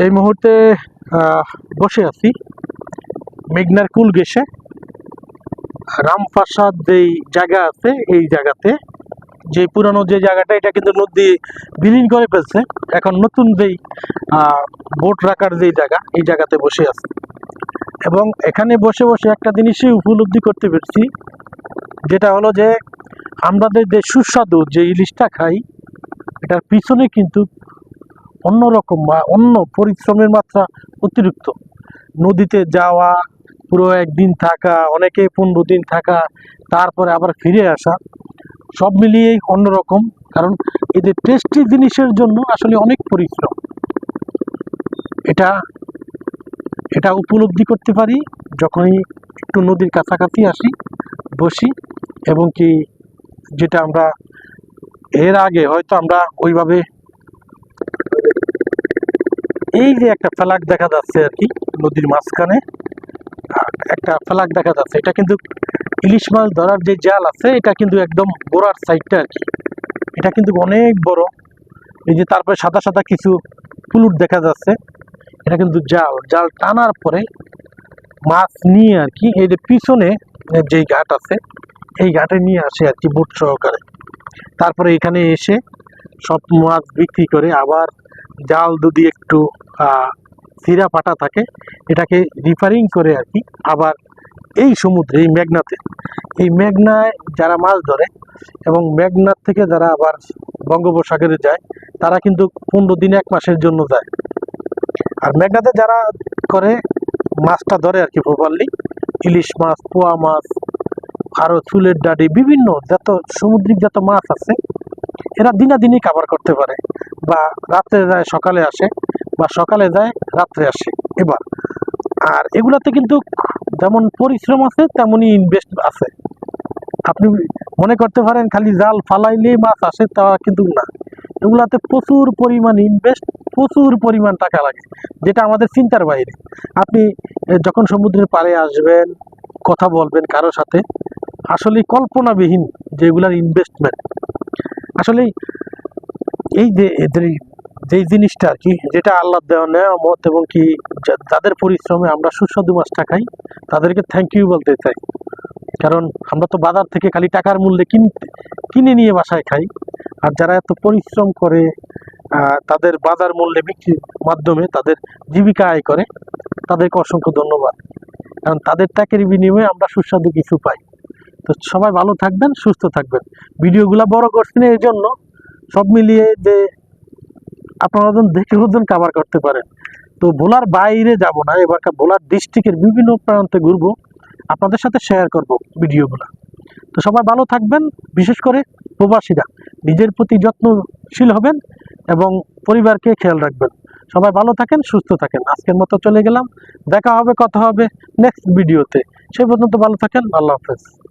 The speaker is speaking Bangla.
এই মুহূর্তে বসে আছি মেঘনার কুল গেছে রামপ্রাসাদ যেই জায়গা আছে, এই জায়গাতে যে পুরানো যে জায়গাটা, এটা কিন্তু নদী বিলীন করে ফেলছে। এখন নতুন যেই বোট রাখার যেই জায়গা, এই জায়গাতে বসে আছে। এবং এখানে বসে বসে একটা জিনিসই উপলব্ধি করতে পেরেছি, যেটা হলো যে আমাদের যে সুস্বাদু যে ইলিশটা খাই, এটার পিছনে কিন্তু অন্যরকম বা অন্য পরিশ্রমের মাত্রা অতিরিক্ত। নদীতে যাওয়া, পুরো একদিন থাকা, অনেকে পনেরো দিন থাকা, তারপরে আবার ফিরে আসা, সব মিলিয়েই অন্যরকম, কারণ এদের টেস্টি জিনিসের জন্য আসলে অনেক পরিশ্রম। এটা এটা উপলব্ধি করতে পারি, যখনই একটু নদীর কাছাকাছি আসি, বসি, এবং কি যেটা আমরা, এর আগে হয়তো আমরা ওইভাবে এই যে একটা ফ্ল্যাগ দেখা যাচ্ছে আর কি, নদীর মাঝখানে একটা ফ্ল্যাগ দেখা যাচ্ছে। এটা কিন্তু ইলিশ মাছ ধরার যে জাল আছে, এটা কিন্তু একদম গোড়ার সাইডটা আর কি। এটা কিন্তু অনেক বড়। এই যে তারপরে সাদা সাদা কিছু পুলুট দেখা যাচ্ছে। এটা কিন্তু জাল। জাল টানার পরে মাছ নিয়ে আর কি, এই যে পিছনে যেই ঘাট আছে, এই ঘাটে নিয়ে আসে আর কি বুট সহকারে। তারপরে এখানে এসে সব মাছ বিক্রি করে, আবার জাল যদি একটু চিরা ফাটা থাকে, এটাকে রিপেয়ারিং করে আর কি, আবার এই সমুদ্রে, এই মেঘনাতে। এই মেঘনায় যারা মাছ ধরে এবং মেঘনাথ থেকে যারা আবার বঙ্গোপসাগরে যায়, তারা কিন্তু পনেরো দিন, এক মাসের জন্য যায়। আর মেঘনাতে যারা করে, মাছটা ধরে আর কি প্রপারলি ইলিশ মাছ, পোয়া মাছ আরও চুলের ডাডি, বিভিন্ন যত সামুদ্রিক যত মাছ আছে, এরা দিনাদিনই কাভার করতে পারে বা রাত্রে যায় সকালে আসে বা সকালে যায়, রাত্রে আসে। এবার, আর এগুলাতে কিন্তু যেমন পরিশ্রম আছে, তেমনই ইনভেস্ট আছে। আপনি মনে করতে পারেন, খালি জাল ফালাইলেই মাছ আসে, তা কিন্তু না। এগুলাতে প্রচুর পরিমাণ ইনভেস্ট প্রচুর পরিমাণ টাকা লাগে, যেটা আমাদের চিন্তার বাইরে। আপনি যখন সমুদ্রের পাড়ে আসবেন, কথা বলবেন কারও সাথে, আসলে কল্পনাবিহীন যেগুলার ইনভেস্টমেন্ট আসলে এই যে এদের যেই জিনিসটা আর কি, যেটা আল্লাহ দেওয়া নেয়ামত এবং কি যাদের পরিশ্রমে আমরা সুস্বাদু মাছটা খাই, তাদেরকে থ্যাংক ইউ বলতে চাই। কারণ আমরা তো বাজার থেকে খালি টাকার মূল্যে কিনতে কিনে নিয়ে বাসায় খাই। আর যারা এত পরিশ্রম করে তাদের বাজার মূল্যে বিক্রির মাধ্যমে তাদের জীবিকা আয় করে, তাদেরকে অসংখ্য ধন্যবাদ। কারণ তাদের ত্যাগের বিনিময়ে আমরা সুস্বাদু কিছু পাই। তো সবাই ভালো থাকবেন, সুস্থ থাকবেন। ভিডিওগুলো বড় করছি না এই জন্য সব মিলিয়ে যে আপনারা ওজন দেখে ওজন কাভার করতে পারেন। তো ভোলার বাইরে যাব না, এবার ভোলার ডিস্ট্রিক্টের বিভিন্ন প্রান্তে ঘুরবো। আপনাদের সাথে শেয়ার করব ভিডিওগুলো তো সবাই ভালো থাকবেন, বিশেষ করে প্রবাসীরা। নিজের প্রতি যত্নশীল হবেন এবং পরিবারকে খেয়াল রাখবেন। সবাই ভালো থাকেন, সুস্থ থাকেন। আজকের মতো চলে গেলাম। দেখা হবে, কথা হবে নেক্সট ভিডিওতে সেই পর্যন্ত ভালো থাকেন, আল্লাহ হাফেজ।